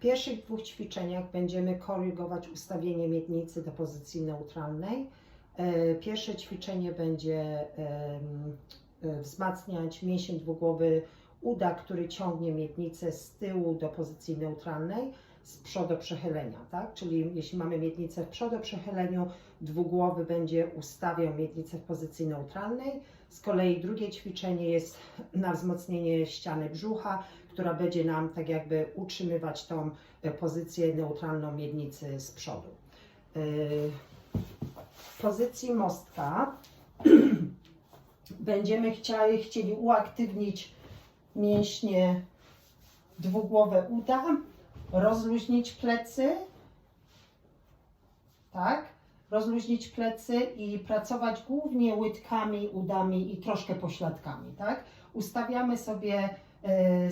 pierwszych dwóch ćwiczeniach będziemy korygować ustawienie miednicy do pozycji neutralnej. E, Pierwsze ćwiczenie będzie e, wzmacniać mięsień dwugłowy uda, który ciągnie miednicę z tyłu do pozycji neutralnej, z przodu przechylenia, tak? Czyli jeśli mamy miednicę w przodu przechyleniu, dwugłowy będzie ustawiał miednicę w pozycji neutralnej. Z kolei drugie ćwiczenie jest na wzmocnienie ściany brzucha, która będzie nam tak jakby utrzymywać tą e, pozycję neutralną miednicy z przodu. E, W pozycji mostka będziemy chcieli, chcieli uaktywnić mięśnie dwugłowe uda, rozluźnić plecy, tak? Rozluźnić plecy i pracować głównie łydkami, udami i troszkę pośladkami, tak? Ustawiamy sobie e,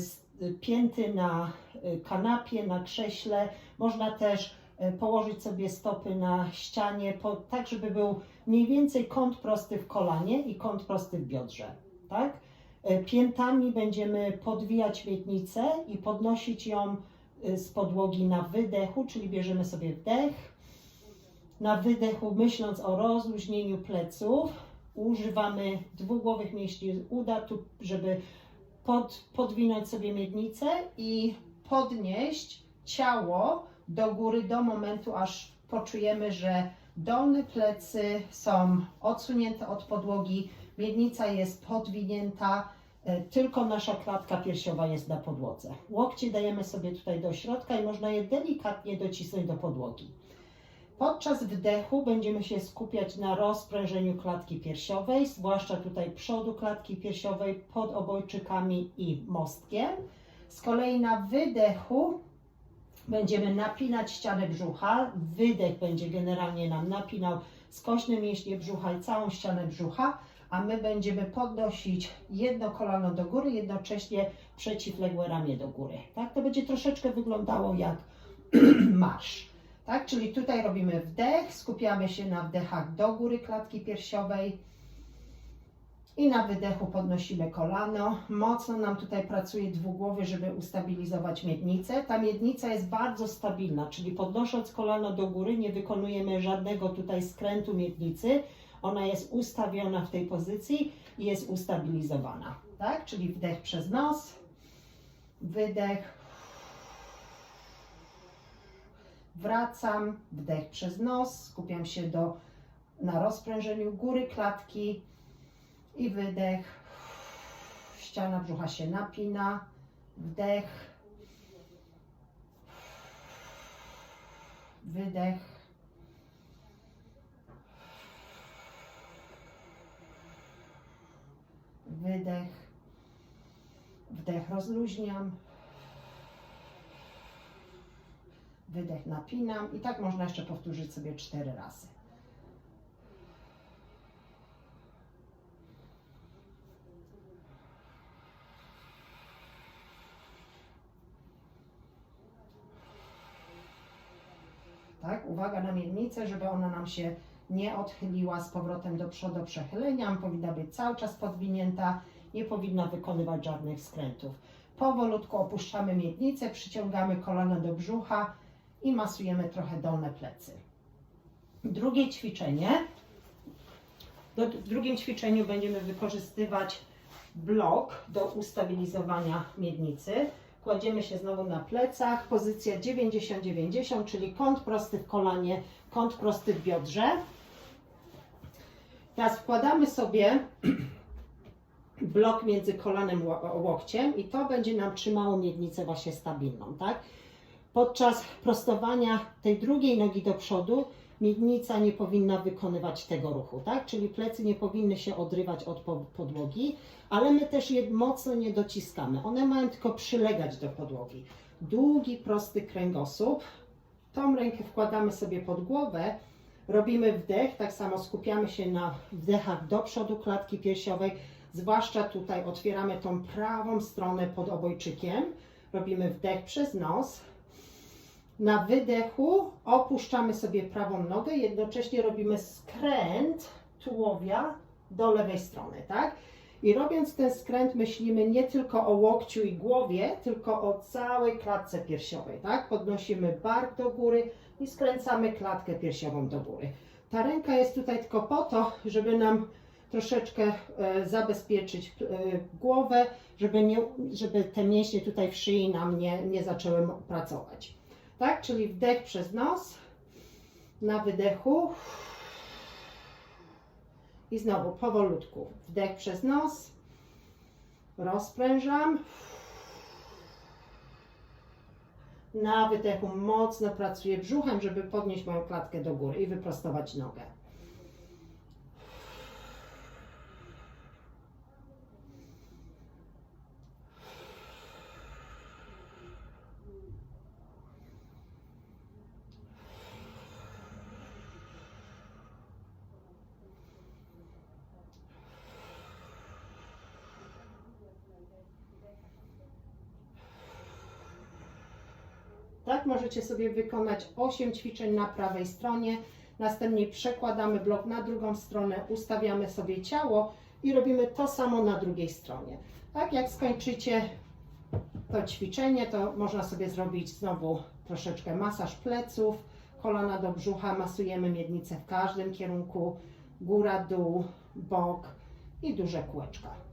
pięty na e, kanapie, na krześle. Można też e, położyć sobie stopy na ścianie, tak żeby był mniej więcej kąt prosty w kolanie i kąt prosty w biodrze, tak? Piętami będziemy podwijać miednicę i podnosić ją z podłogi na wydechu, czyli bierzemy sobie wdech. Na wydechu, myśląc o rozluźnieniu pleców, używamy dwugłowych mięśni uda, tu, żeby pod, podwinąć sobie miednicę i podnieść ciało do góry do momentu, aż poczujemy, że dolne plecy są odsunięte od podłogi, miednica jest podwinięta, tylko nasza klatka piersiowa jest na podłodze. Łokcie dajemy sobie tutaj do środka i można je delikatnie docisnąć do podłogi. Podczas wdechu będziemy się skupiać na rozprężeniu klatki piersiowej, zwłaszcza tutaj przodu klatki piersiowej pod obojczykami i mostkiem. Z kolei na wydechu będziemy napinać ścianę brzucha. Wydech będzie generalnie nam napinał skośne mięśnie brzucha i całą ścianę brzucha, a my będziemy podnosić jedno kolano do góry, jednocześnie przeciwległe ramię do góry. Tak? To będzie troszeczkę wyglądało jak marsz. Tak? Czyli tutaj robimy wdech, skupiamy się na wdechach do góry klatki piersiowej i na wydechu podnosimy kolano. Mocno nam tutaj pracuje dwugłowy, żeby ustabilizować miednicę. Ta miednica jest bardzo stabilna, czyli podnosząc kolano do góry nie wykonujemy żadnego tutaj skrętu miednicy. Ona jest ustawiona w tej pozycji i jest ustabilizowana. Tak? Czyli wdech przez nos, wydech. Wracam, wdech przez nos, skupiam się do, na rozprężeniu góry klatki i wydech. Ściana brzucha się napina, wdech, wydech. Wydech, wdech rozluźniam, wydech napinam i tak można jeszcze powtórzyć sobie cztery razy. Tak, uwaga na miednicę, żeby ona nam się nie odchyliła z powrotem do przodu przechylenia. Powinna być cały czas podwinięta, nie powinna wykonywać żadnych skrętów. Powolutku opuszczamy miednicę, przyciągamy kolano do brzucha i masujemy trochę dolne plecy. Drugie ćwiczenie. W drugim ćwiczeniu będziemy wykorzystywać blok do ustabilizowania miednicy. Kładziemy się znowu na plecach, pozycja 90-90, czyli kąt prosty w kolanie, kąt prosty w biodrze. Teraz wkładamy sobie blok między kolanem łokciem i to będzie nam trzymało miednicę właśnie stabilną, tak? Podczas prostowania tej drugiej nogi do przodu miednica nie powinna wykonywać tego ruchu, tak? Czyli plecy nie powinny się odrywać od po- podłogi, ale my też je mocno nie dociskamy. One mają tylko przylegać do podłogi. Długi, prosty kręgosłup. Tą rękę wkładamy sobie pod głowę, robimy wdech, tak samo skupiamy się na wdechach do przodu klatki piersiowej, zwłaszcza tutaj otwieramy tą prawą stronę pod obojczykiem. Robimy wdech przez nos, na wydechu opuszczamy sobie prawą nogę, jednocześnie robimy skręt tułowia do lewej strony, tak? I robiąc ten skręt myślimy nie tylko o łokciu i głowie, tylko o całej klatce piersiowej, tak? Podnosimy bark do góry i skręcamy klatkę piersiową do góry. Ta ręka jest tutaj tylko po to, żeby nam troszeczkę e, zabezpieczyć e, głowę, żeby, nie, żeby te mięśnie tutaj w szyi nam nie, nie zaczęły pracować. Tak, czyli wdech przez nos, na wydechu i znowu powolutku. Wdech przez nos, rozprężam. Na wydechu mocno pracuję brzuchem, żeby podnieść moją klatkę do góry i wyprostować nogę. Tak, możecie sobie wykonać 8 ćwiczeń na prawej stronie. Następnie przekładamy blok na drugą stronę, ustawiamy sobie ciało i robimy to samo na drugiej stronie. Tak, jak skończycie to ćwiczenie, to można sobie zrobić znowu troszeczkę masaż pleców, kolana do brzucha, masujemy miednicę w każdym kierunku, góra, dół, bok i duże kółeczka.